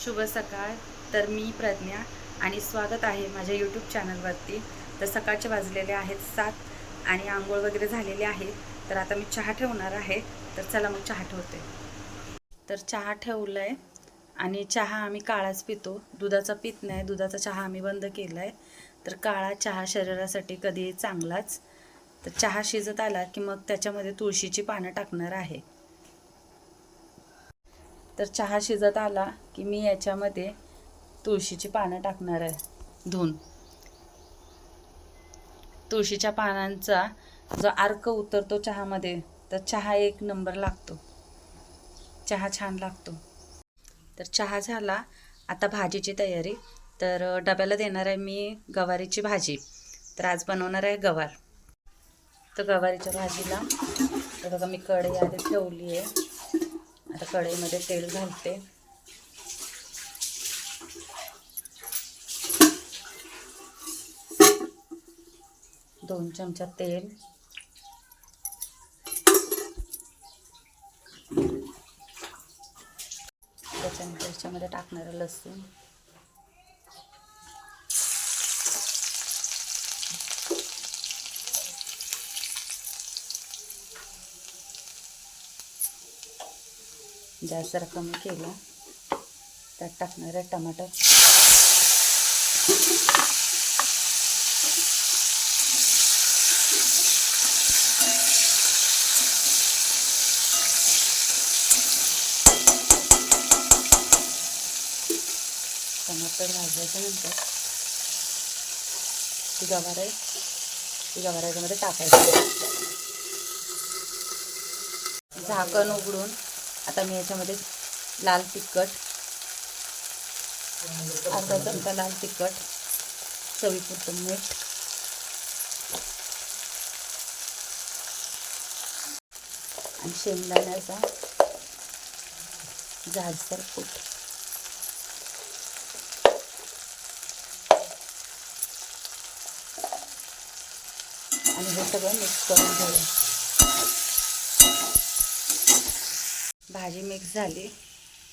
शुभ सकाळ. तर मी प्रज्ञा आणि स्वागत आहे माझ्या यूट्यूब चॅनलवरती तर सकाळचे वाजलेले आहेत सात आणि आंघोळ वगैरे झालेली आहे. तर आता मी चहा ठेवणार आहे. तर चला मग चहा ठेवते. तर चहा ठेवलं आहे आणि चहा आम्ही काळाच पितो. दुधाचा पित नाही. दुधाचा चहा आम्ही बंद केला आहे तर काळा चहा शरीरासाठी कधी चांगलाच. तर चहा शिजत आला की मग त्याच्यामध्ये तुळशीची पानं टाकणार आहे. तर चहा शिजत आला की मी याच्यामध्ये तुळशीची पानं टाकणार आहे. धुवून. तुळशीच्या पानांचा जो अर्क उतरतो चहामध्ये तर चहा एक नंबर लागतो. चहा छान लागतो. तर चहा झाला. आता भाजीची तयारी. तर डब्याला देणार आहे मी गवारीची भाजी. तर आज बनवणार आहे गवार. तर गवारीच्या भाजीला तर बघा मी कढई आधी ठेवली आहे. आता कढईमध्ये तेल घालते. दोन चमचा तेल. त्याच्यानंतर याच्यामध्ये टाकणारं लसूण. गॅस जरा कमी केला. त्यात टाकणार आहे टमाटर. टमाटर भाजायच्या नंतर ती गवार आहे ती गवार याच्यामध्ये टाकायची. झाकण उघडून आता मी याच्यामध्ये लाल तिखट अर्धा चमचा लाल तिखट चवीपुरतं मीठ आणि शेंगदाण्याचा झाडसर फूट आणि हे सगळं मिक्स करून घेऊया. भाजी मिक्स झाली.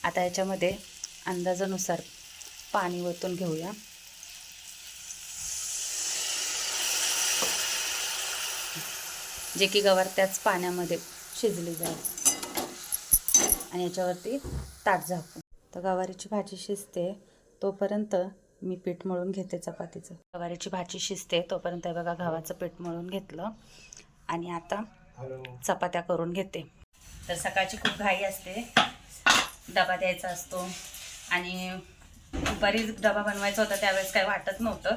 आता याच्यामध्ये अंदाजानुसार पाणी ओतून घेऊया. जे की गवार त्याच पाण्यामध्ये शिजली जाईल. आणि याच्यावरती ताट झाकू तर गवारीची भाजी शिजते तोपर्यंत मी पीठ मळून घेते चपातीचं. गवारीची भाजी शिजते तोपर्यंत हे बघा गव्हाचं पीठ मळून घेतलं. आणि आता चपात्या करून घेते. तर सकाळची खूप घाई असते. डबा द्यायचा असतो. आणि दुपारी डबा बनवायचा होता त्यावेळेस काही वाटत नव्हतं.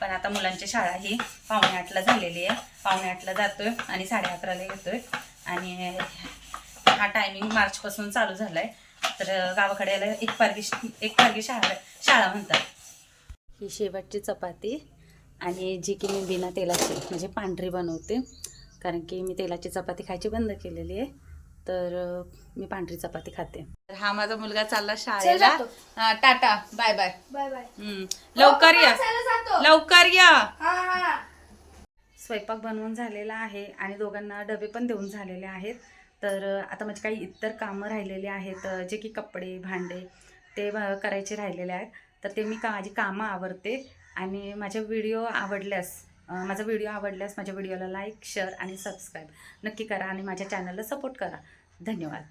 पण आता मुलांची शाळा ही पावणे आठला झालेली आहे. पावणे आठला जातोय आणि साडे अकराला येतोय. आणि हा टायमिंग मार्चपासून चालू झाला आहे तर गावाकडे याला एक पारगी एक पारगी शाळा शाळा म्हणतात. ही शेवटची चपाती आणि जी की मी बिना तेलाची म्हणजे पांढरी बनवते. कारण की मी तेलाची चपाती खायची बंद केलेली आहे. तर मी पांढरी चपाती खाते. तर हा माझा मुलगा चालला शाळेला. हा, Tata. Bye bye. Bye bye. हम्म. लवकर या. जातो. लवकर या. हा हा. स्वयंपाक बनवून झालेला आहे आणि दोघांना डबे पण देऊन झालेले आहेत. तर आता माझी काही इतर कामं राहिलेली आहेत जे की कपडे भांडे ते करायचे राहिलेले आहेत. तर ते मी का माझी कामं आवडते आणि माझे व्हिडिओ आवडल्यास माझा व्हिडिओ आवडल्यास माझ्या व्हिडिओला लाईक शेअर आणि सबस्क्राईब नक्की करा आणि माझ्या चॅनलला सपोर्ट करा. धन्यवाद.